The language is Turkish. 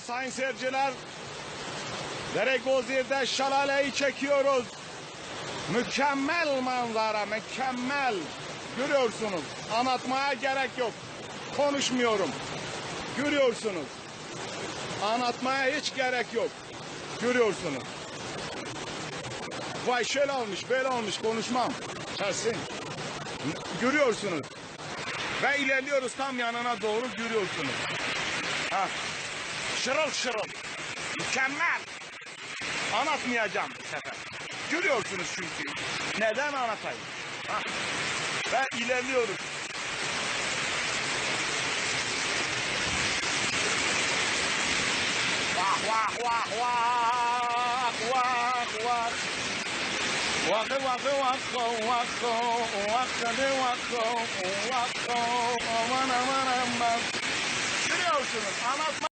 Sayın seyirciler. Deregozir'de şelaleyi çekiyoruz. Mükemmel manzara, mükemmel. Görüyorsunuz. Anlatmaya gerek yok. Konuşmuyorum. Görüyorsunuz. Anlatmaya hiç gerek yok. Görüyorsunuz. Vay şöyle olmuş, böyle olmuş konuşmam. Kesin. Görüyorsunuz. Ve ilerliyoruz tam yanına doğru görüyorsunuz. Ha. Şırıl şırıl. Mükemmel. Anlatmayacağım bu sefer. Görüyorsunuz çünkü. Neden anlatayım? Ha. Ve ilerliyoruz. Vah vah vah vah vah vah. Waka waka waka waka waka de waka waka wana wana Görüyorsunuz anlatma